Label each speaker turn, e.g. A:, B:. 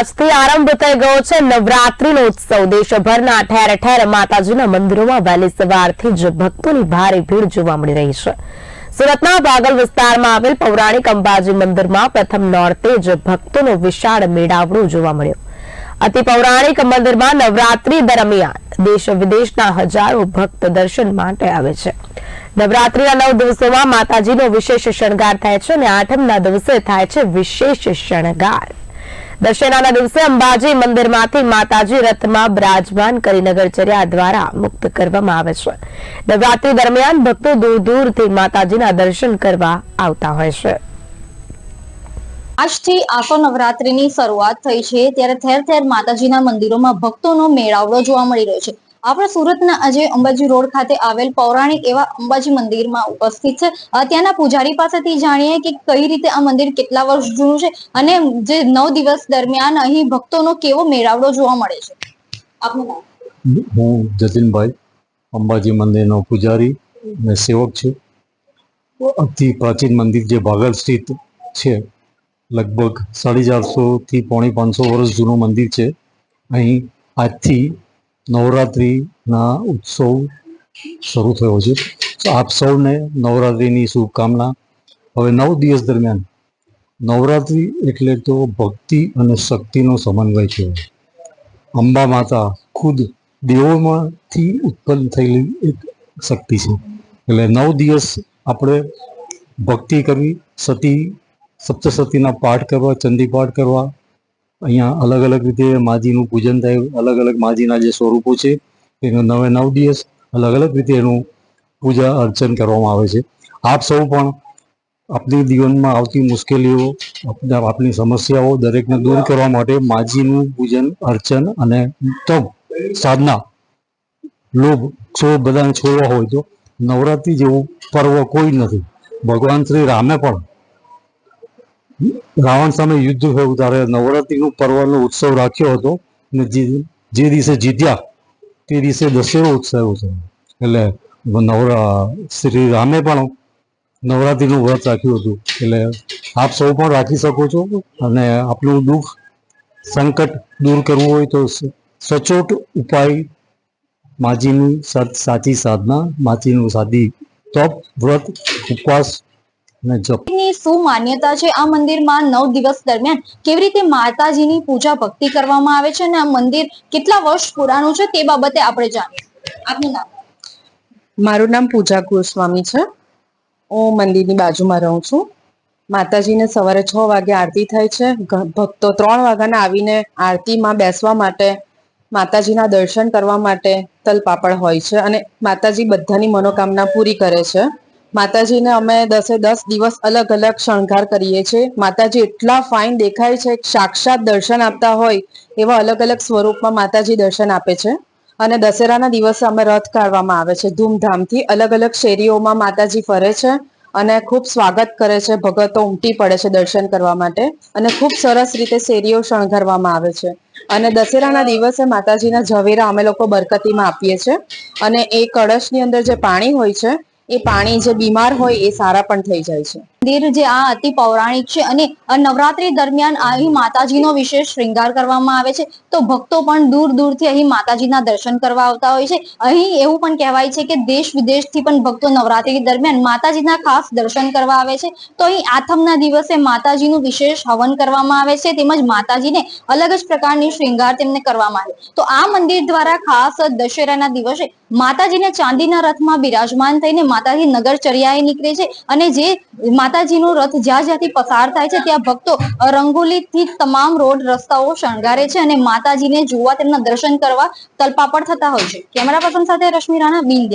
A: આજથી આરંભ થઈ ગયો છે નવરાત્રીનો ઉત્સવ. દેશભરના ઠેર ઠેર માતાજીના મંદિરોમાં વહેલી સવારથી જ ભક્તોની ભારે ભીડ જોવા મળી રહી છે. સુરતના ભાગલ વિસ્તારમાં આવેલ પૌરાણિક અંબાજી મંદિરમાં પ્રથમ નોરતે જ ભક્તોનો વિશાળ મેળાવડો જોવા મળ્યો. અતિ પૌરાણિક મંદિરમાં નવરાત્રી દરમિયાન દેશ વિદેશના હજારો ભક્ત દર્શન માટે આવે છે. નવરાત્રીના નવ દિવસોમાં માતાજીનો વિશેષ શણગાર થાય છે અને આઠમના દિવસે થાય છે વિશેષ શણગાર. દશેરાના દિવસે અંબાજી મંદિરમાંથી માતાજી રથમાં બિરાજમાન કરી નગરચર્યા દ્વારા મુક્ત કરવામાં આવે છે. નવરાત્રી દરમિયાન ભક્તો દૂર દૂરથી માતાજીના દર્શન કરવા આવતા હોય છે.
B: આજથી આસો નવરાત્રીની શરૂઆત થઈ છે. ત્યારે ઠેર ઠેર માતાજીના મંદિરોમાં ભક્તોનો મેળાવડો જોવા મળી રહ્યો છે. આપણે સુરતના આજે અંબાજી રોડ ખાતે આવેલ પૌરાણિક એવા અંબાજી મંદિરમાં ઉપસ્થિત છે. ત્યાંના પૂજારી પાસેથી જાણીએ કે કઈ રીતે આ મંદિર કેટલા વર્ષ જૂનું છે અને જે નવ દિવસ દરમિયાન અહીં ભક્તોનો કેવો મેળાવડો જોવા મળે છે. આપનું
C: હું જતીનભાઈ, અંબાજી મંદિરનો પૂજારી અને સેવક છું. અતિ પ્રાચીન મંદિર જે ભાગલ સ્થિત છે, લગભગ સાડી ચારસોથી પોણી પાંચસો વર્ષ જૂનું મંદિર છે. અહીં આજથી નવરાત્રિના ઉત્સવ શરૂ થયો છે. આપ સૌને નવરાત્રિની શુભકામના. હવે નવ દિવસ દરમિયાન નવરાત્રિ એટલે તો ભક્તિ અને શક્તિનો સમન્વય છે. અંબા માતા ખુદ દેવોમાંથી ઉત્પન્ન થયેલી એક શક્તિ છે. એટલે નવ દિવસ આપણે ભક્તિ કરવી, સતી સપ્તસતીના પાઠ કરવા, ચંડી પાઠ કરવા અહીંયા અલગ અલગ રીતે માજીનું પૂજન થાય, અલગ અલગ માજીના જે સ્વરૂપો છે, એનો નવે નવ દિવસ અલગ અલગ રીતે એનું પૂજા અર્ચન કરવામાં આવે છે. આપ સૌ પણ આપણી જીવનમાં આવતી મુશ્કેલીઓ, આપના- આપની સમસ્યાઓ દરેકને દૂર કરવા માટે માજીનું પૂજન, અર્ચન અને તપ સાધના, લોભ ક્ષોભ બધાને છોડવા હોય તો નવરાત્રિ જેવું પર્વ કોઈ નથી. ભગવાન શ્રી રામે પણ રાવણ સામે યુદ્ધ થયું ત્યારે નવરાત્રિનું પર્વનો ઉત્સવ રાખ્યો હતો ને જે દિવસે જીત્યા તે દિવસે દશેરો ઉત્સવ હતો. એટલે નવરા શ્રી રામે પણ નવરાત્રિનું વ્રત રાખ્યું હતું. એટલે આપ સૌ પણ રાખી શકો છો અને આપનું દુઃખ, સંકટ દૂર કરવું હોય તો સચોટ ઉપાય માજીનું સાચી સાધના, માજીનું સાદી તપ, વ્રત, ઉપવાસ
B: ની શું માન્યતા છે આ મંદિરમાં નવ દિવસ દરમિયાન કેવી રીતે માતાજીની પૂજા ભક્તિ કરવામાં આવે છે અને આ મંદિર કેટલા વર્ષ પુરાણું છે તે બાબતે આપણે જાણીએ. આપનું નામ?
D: મારું નામ પૂજા ગોસ્વામી છે. હું મંદિરની બાજુમાં રહું છું. માતાજીને સવારે છ વાગે આરતી થાય છે. ભક્તો ત્રણ વાગ્યાના આવીને આરતીમાં બેસવા માટે માતાજીના દર્શન કરવા માટે તલપાપડ હોય છે અને માતાજી બધાની મનોકામના પૂરી કરે છે. માતાજીને અમે દસે દસ દિવસ અલગ અલગ શણગાર કરીએ છીએ. માતાજી એટલા ફાઇન દેખાય છે, સાક્ષાત દર્શન આપતા હોય એવા અલગ અલગ સ્વરૂપમાં માતાજી દર્શન આપે છે. અને દશેરાના દિવસે અમે રથ કાઢવામાં આવે છે. ધૂમધામથી અલગ અલગ શેરીઓમાં માતાજી ફરે છે અને ખૂબ સ્વાગત કરે છે. ભગતો ઉમટી પડે છે દર્શન કરવા માટે અને ખૂબ સરસ રીતે શેરીઓ શણગારવામાં આવે છે. અને દશેરાના દિવસે માતાજીના ઝવેરા અમે લોકો બરકતીમાં આપીએ છીએ. અને એ કળશની અંદર જે પાણી હોય છે એ પાણી જે બીમાર હોય એ સારા પણ થઈ જાય છે.
B: મંદિર જે આ અતિ પૌરાણિક છે અને નવરાત્રી દરમિયાન અહીં માતાજીનો વિશેષ શ્રૃંગાર કરવામાં આવે છે. તો ભક્તો પણ દૂર દૂરથી અહીં માતાજીના દર્શન કરવા આવતા હોય છે. અહીં એવું પણ કહેવાય છે કે દેશ વિદેશથી પણ ભક્તો નવરાત્રી દરમિયાન માતાજીના ખાસ દર્શન કરવા આવે છે. તો અહીં આથમના દિવસે માતાજીનું વિશેષ હવન કરવામાં આવે છે. તેમજ માતાજીને અલગ જ પ્રકારની શ્રૃંગાર તેમને કરવામાં આવે. તો આ મંદિર દ્વારા ખાસ દશેરાના દિવસે માતાજીને ચાંદીના રથમાં બિરાજમાન થઈને માતાજી નગરચર્યાએ નીકળે છે. અને જે માતાજીનો રથ જ્યાં જ્યાંથી પસાર થાય છે, ત્યાં ભક્તો રંગોલીથી તમામ રોડ રસ્તાઓ શણગારે છે અને માતાજીને જોવા તેમના દર્શન કરવા તલપાપડ થતા હોય છે. કેમેરા પર્સન સાથે રશ્મિ રાણા બીલ